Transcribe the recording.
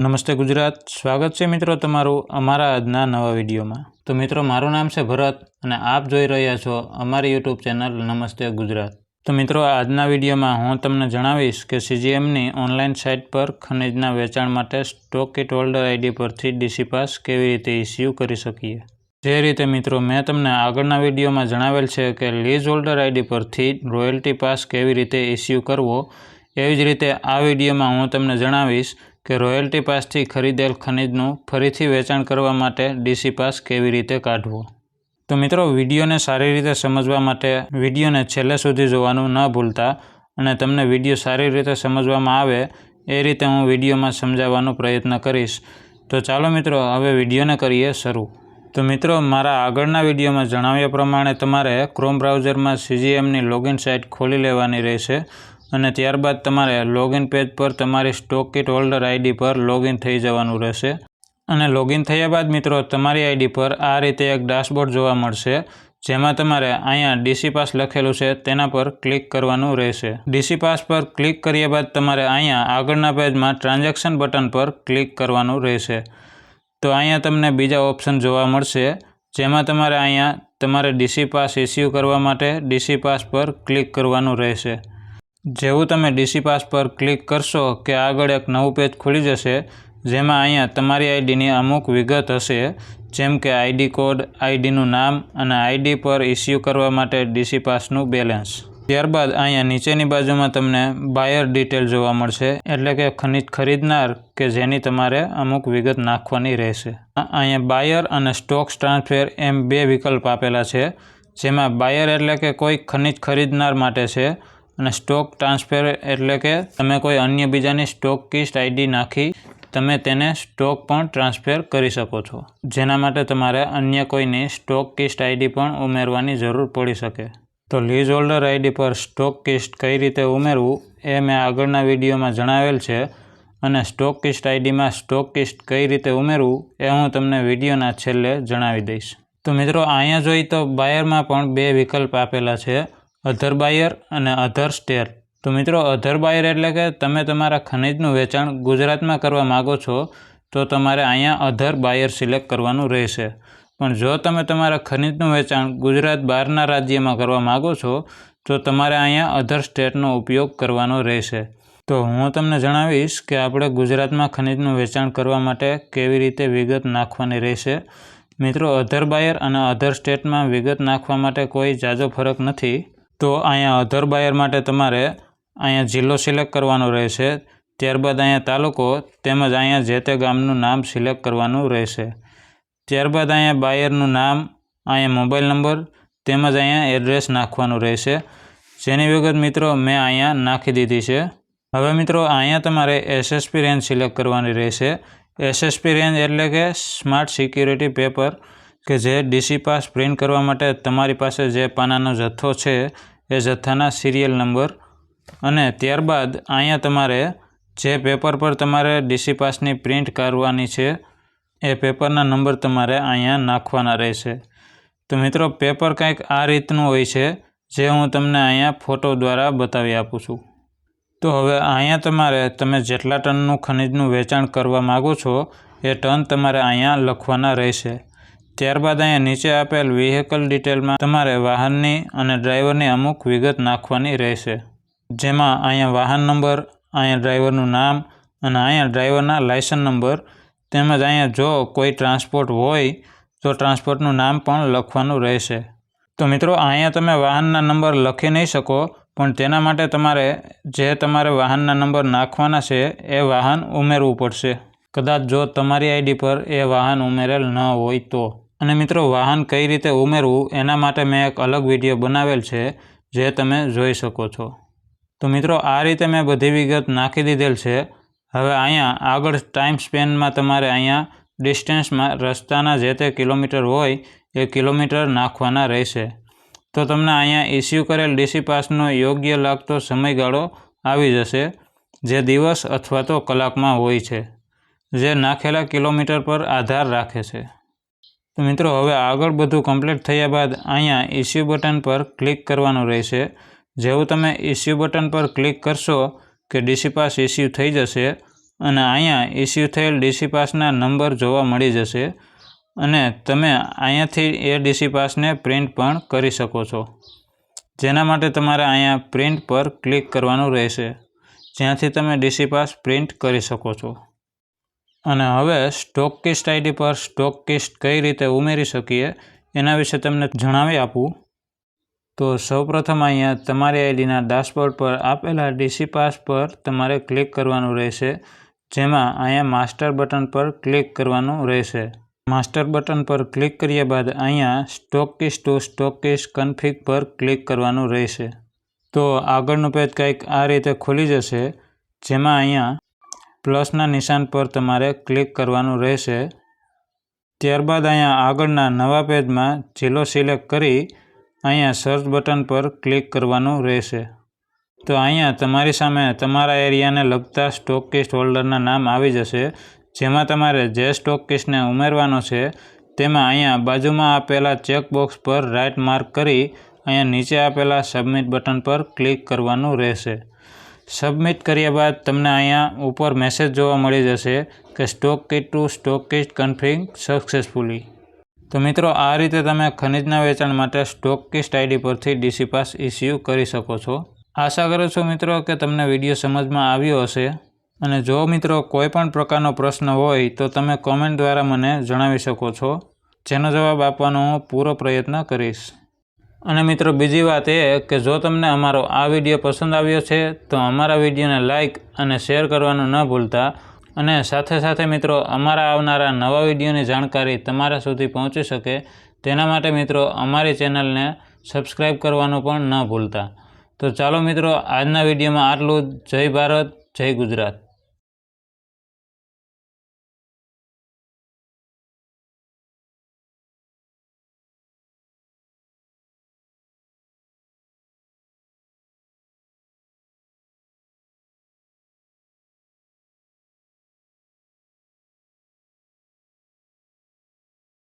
નમસ્તે ગુજરાત, સ્વાગત છે મિત્રો તમારું અમારા આજના નવા વિડીયોમાં. તો મિત્રો, મારું નામ છે ભરત અને આપ જોઈ રહ્યા છો અમારી યુટ્યુબ ચેનલ નમસ્તે ગુજરાત. તો મિત્રો, આજના વિડીયોમાં હું તમને જણાવીશ કે સીજીએમની ઓનલાઈન સાઇટ પર ખનિજના વેચાણ માટે સ્ટોક કિટ હોલ્ડર આઈડી પરથી ડીસી પાસ કેવી રીતે ઇસ્યુ કરી શકીએ. જે રીતે મિત્રો, મેં તમને આગળના વિડીયોમાં જણાવેલ છે કે લીઝ હોલ્ડર આઈડી પરથી રોયલ્ટી પાસ કેવી રીતે ઇસ્યુ કરવો, એવી જ રીતે આ વિડીયોમાં હું તમને જણાવીશ કે રોયલ્ટી પાસથી ખરીદેલ ખનિજનું ફરીથી વેચાણ કરવા માટે ડીસી પાસ કેવી રીતે કાઢવો? તો મિત્રો, વિડીયોને સારી રીતે સમજવા માટે વિડીયોને છેલ્લે સુધી જોવાનું ન ભૂલતા અને તમને વીડિયો સારી રીતે સમજવામાં આવે, એ રીતે હું વિડીયોમાં સમજાવવાનો પ્રયત્ન કરીશ. તો ચાલો મિત્રો, હવે વિડીયોને કરીએ શરૂ. તો મિત્રો, મારા આગળના વિડીયોમાં જણાવ્યા પ્રમાણે તમારે ક્રોમ બ્રાઉઝરમાં સીજીએમની લોગિન સાઇટ ખોલી લેવાની રહેશે. અને ત્યારબાદ તમારે લોગિન પેજ પર તમારી સ્ટોક કિટ હોલ્ડર આઈડી પર લોગિન થઈ જવાનું રહેશે. અને લોગિન થયા બાદ મિત્રો, તમારી આઈડી પર આ રીતે એક ડેશબોર્ડ જોવા મળશે, જેમાં તમારે અહીંયા ડીસી પાસ લખેલું છે, તેના પર ક્લિક કરવાનું રહેશે. ડીસી પાસ પર ક્લિક કર્યા બાદ તમારે અહીંયા આગળના પેજમાં ટ્રાન્ઝેક્શન બટન પર ક્લિક કરવાનું રહેશે. તો અહીંયા તમને બીજા ઓપ્શન જોવા મળશે, જેમાં તમારે અહીંયા તમારે ડીસી પાસ ઇસ્યુ કરવા માટે ડીસી પાસ પર ક્લિક કરવાનું રહેશે. જેવું તમે ડીસી પાસ પર ક્લિક કરશો કે આગળ એક નવું પેજ ખુલી જશે, જેમાં અહીંયા તમારી આઈડીની અમુક વિગત હશે, જેમ કે આઈડી કોડ, આઈડીનું નામ અને આઈડી પર ઇસ્યુ કરવા માટે ડીસી પાસનું બેલેન્સ. ત્યારબાદ અહીંયા નીચેની બાજુમાં તમને બાયર ડિટેલ જોવા મળશે, એટલે કે ખનિજ ખરીદનાર કે જેની તમારે અમુક વિગત નાખવાની રહેશે. અહીંયા બાયર અને સ્ટોક્સ ટ્રાન્સફેર એમ બે વિકલ્પ આપેલા છે, જેમાં બાયર એટલે કે કોઈ ખનિજ ખરીદનાર માટે છે અને સ્ટોક ટ્રાન્સફર એટલે કે તમે કોઈ અન્ય બીજાની સ્ટોક કિસ્ટ આઈડી નાખી તમે તેને સ્ટોક પણ ટ્રાન્સફર કરી શકો છો. જેના માટે તમારે અન્ય કોઈની સ્ટોક કિસ્ટ આઈડી પણ ઉમેરવાની જરૂર પડી શકે. તો લીઝ હોલ્ડર આઈડી પર સ્ટોક કિસ્ટ કઈ રીતે ઉમેરવું એ મેં આગળના વિડીયોમાં જણાવેલ છે અને સ્ટોક કિસ્ટ આઈડીમાં સ્ટોક કિસ્ટ કઈ રીતે ઉમેરવું એ હું તમને વિડીયોના છેલ્લે જણાવી દઈશ. તો મિત્રો, અહીંયા જોઈ તો બાયરમાં પણ બે વિકલ્પ આપેલા છે. અધર બાયર અને અધર સ્ટેટ તો મિત્રો, અધર બાયર એટલે કે તમે તમારા ખનિજનું વેચાણ ગુજરાતમાં કરવા માગો છો, તો તમારે અહીંયા અધર બાયર સિલેક્ટ કરવાનું રહેશે. પણ જો તમે તમારા ખનિજનું વેચાણ ગુજરાત બહારના રાજ્યમાં કરવા માગો છો, તો તમારે અહીંયા અધર સ્ટેટનો ઉપયોગ કરવાનો રહેશે. તો હું તમને જણાવીશ કે આપણે ગુજરાતમાં ખનિજનું વેચાણ કરવા માટે કેવી રીતે વિગત નાખવાની રહેશે. મિત્રો, અધર બાયર અને અધર સ્ટેટમાં વિગત નાખવા માટે કોઈ જાજો ફરક નથી. તો અહીંયા અધર બાયર માટે તમારે અહીંયા જિલ્લો સિલેક્ટ કરવાનો રહેશે. ત્યારબાદ અહીંયા તાલુકો તેમજ અહીંયા જે તે ગામનું નામ સિલેક્ટ કરવાનું રહેશે. ત્યારબાદ અહીંયા બાયરનું નામ, અહીંયા મોબાઈલ નંબર તેમજ અહીંયા એડ્રેસ નાખવાનું રહેશે. જેની વિગત મિત્રો મેં અહીંયા નાખી દીધી છે. હવે મિત્રો અહીંયા તમારે એસએસપી રેન્જ સિલેક્ટ કરવાની રહેશે. એસએસપી રેન્જ એટલે કે સ્માર્ટ સિક્યુરિટી પેપર કે જે ડીસી પાસ પ્રિન્ટ કરવા માટે તમારી પાસે જે પાનાનો જથ્થો છે, એ જથ્થાના સિરિયલ નંબર અને ત્યારબાદ અહીંયા તમારે જે પેપર પર તમારે ડીસી પાસની પ્રિન્ટ કરવાની છે, એ પેપરના નંબર તમારે અહીંયા નાખવાના રહેશે. તો મિત્રો પેપર કંઈક આ રીતનું હોય છે, જે હું તમને અહીંયા ફોટો દ્વારા બતાવી આપું છું. તો હવે અહીંયા તમારે તમે જેટલા ટનનું ખનિજનું વેચાણ કરવા માગો છો, એ ટન તમારે અહીંયા લખવાના રહેશે. ત્યારબાદ અહીંયા નીચે આપેલ વ્હીકલ ડિટેલમાં તમારે વાહનની અને ડ્રાઈવરની અમુક વિગત નાખવાની રહેશે. જેમાં અહીંયા વાહન નંબર, અહીંયા ડ્રાઈવરનું નામ અને અહીંયા ડ્રાઈવરના લાયસન્સ નંબર તેમજ અહીંયા જો કોઈ ટ્રાન્સપોર્ટ હોય, તો ટ્રાન્સપોર્ટનું નામ પણ લખવાનું રહેશે. તો મિત્રો, અહીંયા તમે વાહનના નંબર લખી નહીં શકો, પણ તેના માટે તમારે જે તમારે વાહનના નંબર નાખવાના છે, એ વાહન ઉમેરવું પડશે. કદાચ જો તમારી આઈડી પર એ વાહન ઉમેરેલ ન હોય તો. અને મિત્રો, વાહન કઈ રીતે ઉમેરવું એના માટે મેં એક અલગ વીડિયો બનાવેલ છે, જે તમે જોઈ શકો છો. તો મિત્રો, આ રીતે મેં બધી વિગત નાખી દીધેલ છે. હવે અહીંયા આગળ ટાઈમ સ્પેનમાં તમારે અહીંયા ડિસ્ટન્સમાં રસ્તાના જે તે કિલોમીટર હોય, એ કિલોમીટર નાખવાના રહેશે. તો તમને અહીંયા ઇસ્યુ કરેલ ડીસી પાસનો યોગ્ય લાગતો સમયગાળો આવી જશે, જે દિવસ અથવા તો કલાકમાં હોય છે. જે નાખેલા કિલોમીટર પર આધાર રાખે છે. તો મિત્રો, હવે આગળ બધું કમ્પ્લીટ થયા બાદ અહીંયા ઇસ્યુ બટન પર ક્લિક કરવાનું રહેશે. જેવું તમે ઇસ્યુ બટન પર ક્લિક કરશો કે ડીસી પાસ ઇસ્યુ થઈ જશે અને અહીંયા ઇસ્યુ થયેલ ડીસી પાસના નંબર જોવા મળી જશે અને તમે અહીંયાથી એ ડીસી પાસને પ્રિન્ટ પણ કરી શકો છો. જેના માટે તમારે અહીંયા પ્રિન્ટ પર ક્લિક કરવાનું રહેશે. જ્યાંથી તમે ડીસી પાસ પ્રિન્ટ કરી શકો છો. અને હવે સ્ટોક કિસ્ટ આઈડી પર સ્ટોક કિસ્ટ કઈ રીતે ઉમેરી શકીએ, એના વિશે તમને જણાવી આપું. તો સૌપ્રથમ અહીંયા તમારી આઈડીના ડેશબોર્ડ પર આપેલા ડીસી પાસ પર તમારે ક્લિક કરવાનું રહેશે, જેમાં અહીંયા માસ્ટર બટન પર ક્લિક કરવાનું રહેશે. માસ્ટર બટન પર ક્લિક કર્યા બાદ અહીંયા stockist to stockist config પર ક્લિક કરવાનું રહેશે. તો આગળનું પેજ કંઈક આ રીતે ખુલી જશે, જેમાં અહીંયા પ્લસના નિશાન પર તમારે ક્લિક કરવાનું રહેશે. ત્યારબાદ અહીંયા આગળના નવા પેજમાં જિલ્લો સિલેક્ટ કરી અહીંયા સર્ચ બટન પર ક્લિક કરવાનું રહેશે. તો અહીંયા તમારી સામે તમારા એરિયાને લગતા સ્ટોક કિસ્ટ હોલ્ડરના નામ આવી જશે. જેમાં તમારે જે સ્ટોક કિસ્ટને ઉમેરવાનો છે તેમાં અહીંયા બાજુમાં આપેલા ચેકબોક્સ પર રાઇટ માર્ક કરી અહીંયા નીચે આપેલા સબમિટ બટન પર ક્લિક કરવાનું રહેશે. સબમિટ કર્યા બાદ તમને અહીંયા ઉપર મેસેજ જોવા મળી જશે કે stockist to stockist config successfully તો મિત્રો, આ રીતે તમે ખનિજના વેચાણ માટે સ્ટોક કિસ્ટ આઈડી પરથી ડીસી પાસ ઇસ્યુ કરી શકો છો. આશા કરું છું મિત્રો કે તમને વીડિયો સમજમાં આવ્યો હશે. અને જો મિત્રો કોઈપણ પ્રકારનો પ્રશ્ન હોય તો તમે કોમેન્ટ દ્વારા મને જણાવી શકો છો. જેનો જવાબ આપવાનો હું પૂરો પ્રયત્ન કરીશ. અને મિત્રો, બીજી વાત એ કે જો તમને અમારો આ વીડિયો પસંદ આવ્યો છે, તો અમારા વિડીયોને લાઇક અને શેર કરવાનું ન ભૂલતા. અને સાથે સાથે મિત્રો, અમારા આવનારા નવા વિડીયોની જાણકારી તમારા સુધી પહોંચી શકે. તેના માટે મિત્રો, અમારી ચેનલને સબસ્ક્રાઈબ કરવાનું પણ ન ભૂલતા. તો ચાલો મિત્રો, આજના વિડીયોમાં આટલું જય ભારત, જય ગુજરાત.